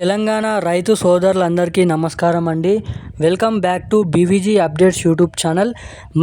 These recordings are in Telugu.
తెలంగాణ రైతు సోదరులందరికీ నమస్కారం అండి. Welcome back to BVG updates YouTube channel.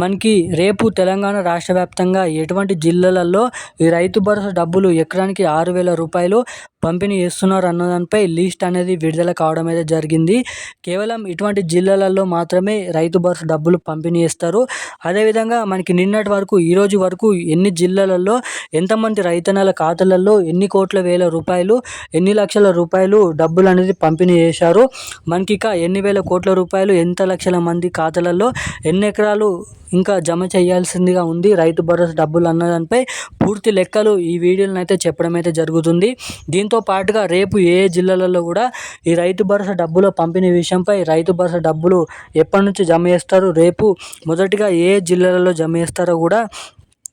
మనకి రేపు తెలంగాణ రాష్ట్ర వ్యాప్తంగా ఎటువంటి జిల్లాలలో ఈ రైతు భరోసా డబ్బులు ఎకరానికి ఆరు వేల రూపాయలు పంపిణీ చేస్తున్నారు అన్న దానిపై లిస్ట్ అనేది విడుదల కావడం అయితే జరిగింది. కేవలం ఇటువంటి జిల్లాలలో మాత్రమే రైతు భరోసా డబ్బులు పంపిణీ చేస్తారు. అదేవిధంగా మనకి నిన్నటి వరకు ఈరోజు వరకు ఎన్ని జిల్లాలలో ఎంతమంది రైతన్నల ఖాతాలలో ఎన్ని కోట్ల వేల రూపాయలు ఎన్ని లక్షల రూపాయలు డబ్బులు డబ్బులు అనేది పంపిణీ చేశారు. మనకి ఇక ఎన్ని వేల కోట్ల రూపాయలు ఎంత లక్షల మంది ఖాతాలలో ఎన్ని ఎకరాలు ఇంకా జమ చేయాల్సిందిగా ఉంది. రైతు భరోసా డబ్బులు అన్న దానిపై పూర్తి లెక్కలు ఈ వీడియోలను అయితే చెప్పడం అయితే జరుగుతుంది. దీంతో పాటుగా రేపు ఏ జిల్లాలలో కూడా ఈ రైతు భరోసా డబ్బుల పంపిణీ విషయంపై రైతు భరోసా డబ్బులు ఎప్పటి నుంచి జమ చేస్తారు రేపు మొదటిగా ఏ జిల్లాలలో జమ చేస్తారో కూడా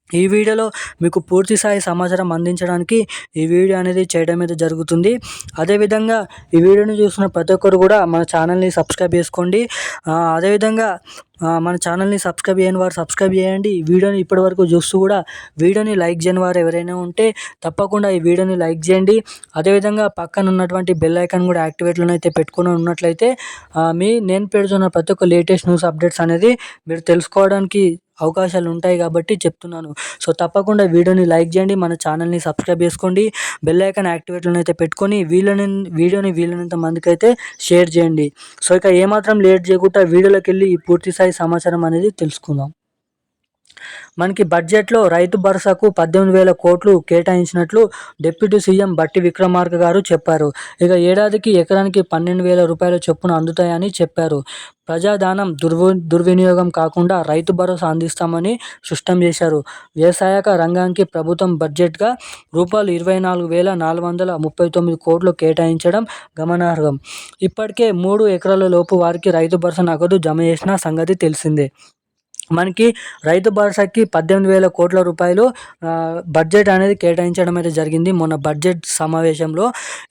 ఈ వీడియోలో మీకు పూర్తి స్థాయి సమాచారం అందించడానికి ఈ వీడియో అనేది చేయడం అయితే జరుగుతుంది. అదేవిధంగా ఈ వీడియోని చూసిన ప్రతి ఒక్కరు కూడా మన ఛానల్ని సబ్స్క్రైబ్ చేసుకోండి. అదేవిధంగా మన ఛానల్ని సబ్స్క్రైబ్ చేయని వారు సబ్స్క్రైబ్ చేయండి. వీడియోని ఇప్పటివరకు చూస్తూ కూడా వీడియోని లైక్ చేయని వారు ఎవరైనా ఉంటే తప్పకుండా ఈ వీడియోని లైక్ చేయండి. అదేవిధంగా పక్కన ఉన్నటువంటి బెల్ ఐకాన్ కూడా యాక్టివేట్లో అయితే పెట్టుకుని ఉన్నట్లయితే మీ నేను పెడుతున్న ప్రతి ఒక్క లేటెస్ట్ న్యూస్ అప్డేట్స్ అనేది మీరు తెలుసుకోవడానికి అవకాశాలు ఉంటాయి కాబట్టి చెప్తున్నాను. సో తప్పకుండా వీడియోని లైక్ చేయండి మన ఛానల్ని సబ్స్క్రైబ్ చేసుకోండి బెల్ ఐకాన్ యాక్టివేట్లను అయితే పెట్టుకొని వీళ్ళని వీడియోని వీలైనంత మందికి అయితే షేర్ చేయండి. సో ఇక ఏమాత్రం లేట్ చేయకుండా వీడియోలోకి వెళ్ళి పూర్తి స్థాయి సమాచారం అనేది తెలుసుకుందాం. మనకి బడ్జెట్లో రైతు భరోసాకు పద్దెనిమిది వేల కోట్లు కేటాయించినట్లు డిప్యూటీ సీఎం బట్టి విక్రమార్క గారు చెప్పారు. ఇక ఏడాదికి ఎకరానికి పన్నెండు వేల రూపాయల చొప్పున అందుతాయని చెప్పారు. ప్రజాదానం దుర్వి దుర్వినియోగం కాకుండా రైతు భరోసా అందిస్తామని స్పష్టం చేశారు. వ్యవసాయక రంగానికి ప్రభుత్వం బడ్జెట్గా రూపాయలు ఇరవై నాలుగు వేల నాలుగు వందల ముప్పై తొమ్మిది కోట్లు కేటాయించడం గమనార్హం. ఇప్పటికే మూడు ఎకరాల లోపు వారికి రైతు భరోసా నగదు జమ చేసిన సంగతి తెలిసిందే. మనకి రైతు భరోసాకి పద్దెనిమిది వేల కోట్ల రూపాయలు బడ్జెట్ అనేది కేటాయించడం అయితే జరిగింది. మొన్న బడ్జెట్ సమావేశంలో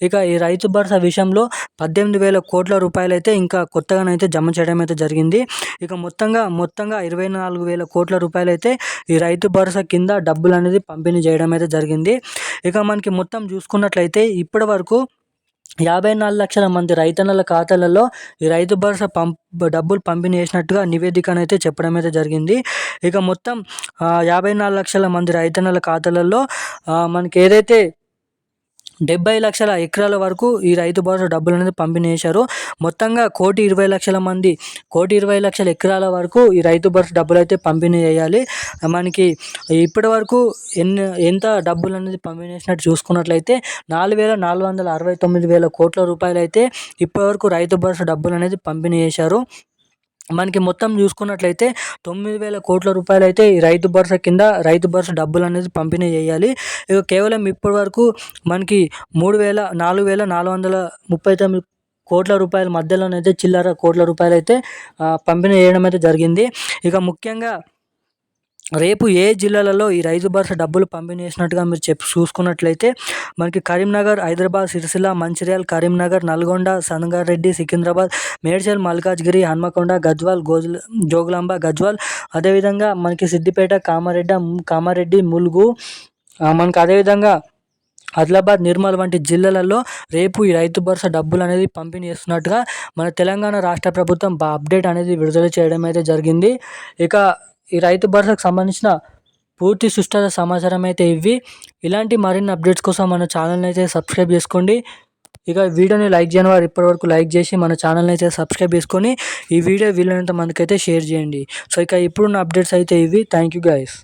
ఇక ఈ రైతు భరోసా విషయంలో పద్దెనిమిది వేల కోట్ల రూపాయలు అయితే ఇంకా కొత్తగానైతే జమ చేయడం అయితే జరిగింది. ఇక మొత్తంగా మొత్తంగా ఇరవై నాలుగు వేల కోట్ల రూపాయలు అయితే ఈ రైతు భరోసా కింద డబ్బులు అనేది పంపిణీ చేయడం అయితే జరిగింది. ఇక మనకి మొత్తం చూసుకున్నట్లయితే ఇప్పటి వరకు యాభై నాలుగు లక్షల మంది రైతన్నల ఖాతాలలో ఈ రైతు భరోసా పంప్ డబ్బులు పంపిణీ చేసినట్టుగా నివేదికను అయితే చెప్పడం అయితే జరిగింది. ఇక మొత్తం యాభై నాలుగు లక్షల మంది రైతన్నల ఖాతాలలో మనకి ఏదైతే డెబ్బై లక్షల ఎకరాల వరకు ఈ రైతు భరోసా డబ్బులు అనేది పంపిణీ చేశారు మొత్తంగా కోటి ఇరవై లక్షల మంది కోటి ఇరవై లక్షల ఎకరాల వరకు ఈ రైతు భరోసా డబ్బులు అయితే పంపిణీ చేయాలి మనకి ఇప్పటి వరకు ఎన్ని ఎంత డబ్బులు అనేది పంపిణీ చేసినట్టు చూసుకున్నట్లయితే నాలుగు వేల నాలుగు వందల అరవై తొమ్మిది వేల కోట్ల రూపాయలు అయితే ఇప్పటివరకు రైతు భరోసా డబ్బులు అనేది పంపిణీ చేశారు మనకి మొత్తం చూసుకున్నట్లయితే తొమ్మిది వేల కోట్ల రూపాయలు అయితే ఈ రైతు భరోసా కింద రైతు భరోసా డబ్బులు అనేది పంపిణీ చేయాలి. ఇక కేవలం ఇప్పటి వరకు మనకి మూడు వేల నాలుగు వేల నాలుగు వందల ముప్పై తొమ్మిది కోట్ల రూపాయల మధ్యలోనైతే చిల్లర కోట్ల రూపాయలు అయితే పంపిణీ చేయడం అయితే జరిగింది. ఇక ముఖ్యంగా రేపు ఏ జిల్లాలలో ఈ రైతు భరోసా డబ్బులు పంపిణీ చేసినట్టుగా మీరు చెప్పి చూసుకున్నట్లయితే మనకి కరీంనగర్ హైదరాబాద్ సిరిసిల్ల మంచిర్యాల కరీంనగర్ నల్గొండ సంగారెడ్డి సికింద్రాబాద్ మేడ్చల్ మల్కాజ్గిరి హన్మకొండ గజ్వాల్ గోజుల జోగులాంబ గజ్వాల్. అదేవిధంగా మనకి సిద్దిపేట కామారెడ్డ కామారెడ్డి ములుగు మనకు అదేవిధంగా ఆదిలాబాద్ నిర్మల్ వంటి జిల్లాలలో రేపు ఈ రైతు భరోసా డబ్బులు అనేది పంపిణీ చేస్తున్నట్టుగా మన తెలంగాణ రాష్ట్ర ప్రభుత్వం అప్డేట్ అనేది విడుదల చేయడం అయితే జరిగింది. ఇక ఈ రైతు భరోసాకు సంబంధించిన పూర్తి సుష్ట సమాచారం అయితే ఇవి ఇలాంటి మరిన్ని అప్డేట్స్ కోసం మన ఛానల్ని అయితే సబ్స్క్రైబ్ చేసుకోండి. ఇక వీడియోని లైక్ చేయని వారు ఇప్పటివరకు లైక్ చేసి మన ఛానల్ని అయితే సబ్స్క్రైబ్ చేసుకొని ఈ వీడియో వీలైనంత మందికి అయితే షేర్ చేయండి. సో ఇక ఇప్పుడున్న అప్డేట్స్ అయితే ఇవి. Thank you guys